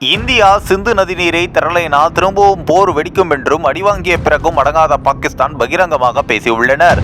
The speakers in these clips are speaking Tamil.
இந்தியா சிந்து நதி நீரை திரளைனா திரும்பவும் போர் வெடிக்கும் என்றும் அடிவாங்கிய பிறகும் அடங்காத பாகிஸ்தான் பகிரங்கமாக பேசியுள்ளனர்.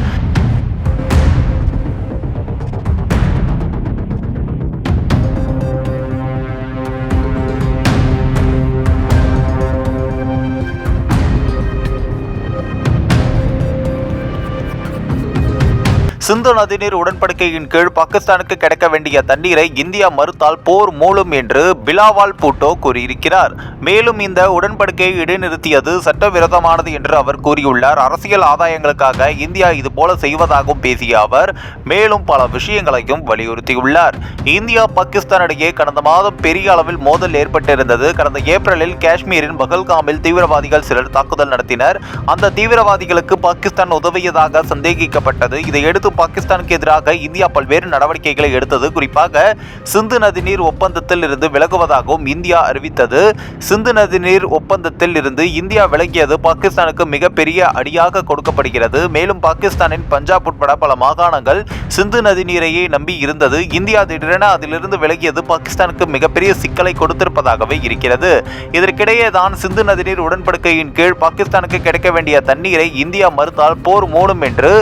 சிந்து நதிநீர் உடன்படிக்கையின் கீழ் பாகிஸ்தானுக்கு கிடைக்க வேண்டிய தண்ணீரை இந்தியா மறுத்தால் போர் மூலம் என்று பிலாவால் பூட்டோ கூறியிருக்கிறார். மேலும் இந்த உடன்படிக்கையை இடைநிறுத்தியது சட்டவிரோதமானது என்று அவர் கூறியுள்ளார். அரசியல் ஆதாயங்களுக்காக இந்தியா இதுபோல செய்வதாகவும் பேசிய அவர் மேலும் பல விஷயங்களையும் வலியுறுத்தியுள்ளார். இந்தியா பாகிஸ்தான் இடையே கடந்த மாதம் பெரிய அளவில் மோதல் ஏற்பட்டிருந்தது. கடந்த ஏப்ரலில் காஷ்மீரின் பகல்காமில் தீவிரவாதிகள் சிலர் தாக்குதல் நடத்தினர். அந்த தீவிரவாதிகளுக்கு பாகிஸ்தான் உதவியதாக சந்தேகிக்கப்பட்டது. இதையடுத்து பாகிஸ்தானுக்கு எதிராக இந்தியா பல்வேறு நடவடிக்கைகளை எடுத்தது. குறிப்பாக சிந்து நதிநீர் ஒப்பந்தத்தில் இருந்து விலகுவதாகவும் இந்தியா அறிவித்தது. சிந்து நதிநீர் ஒப்பந்தத்தில் இருந்து இந்தியா விலகியது பாகிஸ்தானுக்கு மிகப்பெரிய அடியாக கொடுக்கப்படுகிறது. மேலும் பாகிஸ்தானின் பஞ்சாப் உட்பட பல மாகாணங்கள் சிந்து நதிநீரையே நம்பி இருந்தது. இந்தியா திடீரென அதிலிருந்து விலகியது பாகிஸ்தானுக்கு மிகப்பெரிய சிக்கலை கொடுத்திருப்பதாகவே இருக்கிறது. இதற்கிடையே தான் சிந்து நதிநீர் உடன்படிக்கையின் கீழ் பாகிஸ்தானுக்கு கிடைக்க வேண்டிய தண்ணீரை இந்தியா மறுத்தால் போர் மூடும் என்று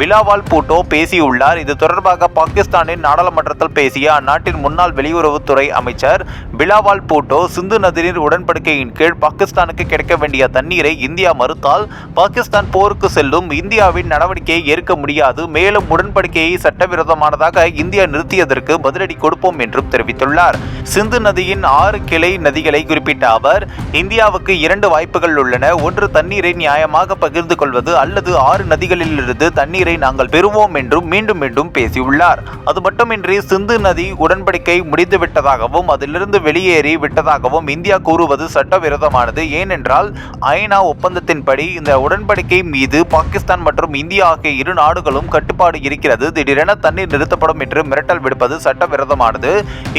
பிலாவால் பூட்டோ பேசியுள்ளார். இது தொடர்பாக பாகிஸ்தானின் நாடாளுமன்றத்தில் பேசிய அந்நாட்டின் முன்னாள் வெளியுறவுத்துறை அமைச்சர் பிலாவால் பூட்டோ சிந்து நதிநீர் உடன்படிக்கையின் கீழ் பாகிஸ்தானுக்கு கிடைக்க வேண்டிய தண்ணீரை இந்தியா மறுத்தால் பாகிஸ்தான் போருக்கு செல்லும் இந்தியாவின் நடவடிக்கையை ஏற்க முடியாது. மேலும் உடன்படிக்கையை சட்டவிரோதமானதாக இந்தியா நிறுத்தியதற்கு பதிலடி கொடுப்போம் என்றும் தெரிவித்துள்ளார். சிந்து நதியின் ஆறு கிளை நதிகளை குறிப்பிட்ட அவர் இந்தியாவுக்கு இரண்டு வாய்ப்புகள் உள்ளன. ஒன்று தண்ணீரை நியாயமாக பகிர்ந்து கொள்வது அல்லது ஆறு நதிகளிலிருந்து தண்ணீரை நாங்கள் பெறுவோம் என்றும் மீண்டும் மீண்டும் பேசியுள்ளார். அது மட்டுமின்றி சிந்து நதி உடன்படிக்கை முடிந்துவிட்டதாகவும் அதிலிருந்து வெளியேறி விட்டதாகவும் இந்தியா கூறுவது சட்டவிரோதமானது. ஏனென்றால் ஐநா ஒப்பந்தத்தின்படி இந்த உடன்படிக்கை மீது பாகிஸ்தான் மற்றும் இந்தியா ஆகிய இரு நாடுகளும் கட்டுப்பாடு இருக்கிறது. திடீரென தண்ணீர் நிறுத்தப்படும் என்று மிரட்டல் விடுப்பது சட்டவிரோதமானது.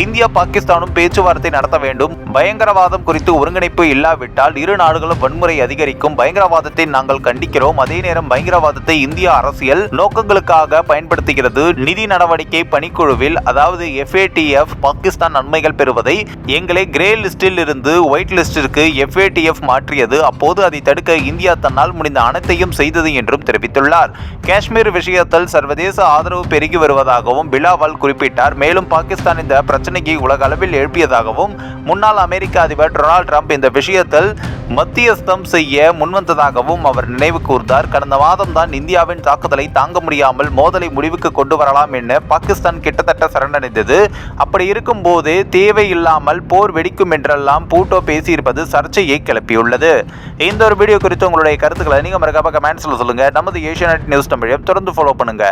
இந்தியா பாகிஸ்தானும் பேச்சுவார்த்தை நடத்த வேண்டும். பயங்கரவாதம் குறித்து ஒருங்கிணைப்பு இல்லாவிட்டால் இரு நாடுகளும் வன்முறை அதிகரிக்கும். பயங்கரவாதத்தை நாங்கள் கண்டிக்கிறோம். அதே நேரம் பயங்கரவாதத்தை இந்திய அரசியல் நோக்கங்களுக்காக பயன்படுத்துகிறது. நிதி நடவடிக்கை பணிக்குழுவில் அதாவது எஃப்ஏடிஎஃப் பாகிஸ்தான் நன்மைகள் பெறுவதை எங்களை கிரே லிஸ்டில் இருந்து ஒயிட் லிஸ்டிற்கு எஃப்ஏடிஎஃப் மாற்றியது. அப்போது அதை தடுக்க இந்தியா தன்னால் முடிந்த அனைத்தையும் செய்தது என்றும் தெரிவித்துள்ளார். காஷ்மீர் விஷயத்தில் சர்வதேச ஆதரவு பெருகி வருவதாகவும் பிலாவால் குறிப்பிட்டார். மேலும் பாகிஸ்தான் இந்த பிரச்சனையை உலக அளவில் எழுப்பியதாகவும் முன்னாள் அமெரிக்க அதிபர் டொனால்ட் ட்ரம்ப் இந்த விஷயத்தில் மத்தியஸ்தம் செய்ய முன்வந்ததாகவும் அவர் நினைவு கூர்ந்தார். கடந்த மாதம் தான் இந்தியாவின் தாக்குதலை தாங்க முடியாமல் மோதலை முடிவுக்கு கொண்டு வரலாம் என பாகிஸ்தான் கிட்டத்தட்ட சரணடைந்தது. அப்படி இருக்கும் போது தேவையில்லாமல் போர் வெடிக்கும் என்றெல்லாம் பூட்டோ பேசியிருப்பது சர்ச்சையை கிளப்பியுள்ளது. இந்த ஒரு வீடியோ குறித்து உங்களுடைய கருத்துக்களை நீங்க மறக்காம கமெண்ட்ஸ்ல சொல்லுங்க. நமது ஏஷியா நியூஸ் தமிழையும் தொடர்ந்து ஃபாலோ பண்ணுங்க.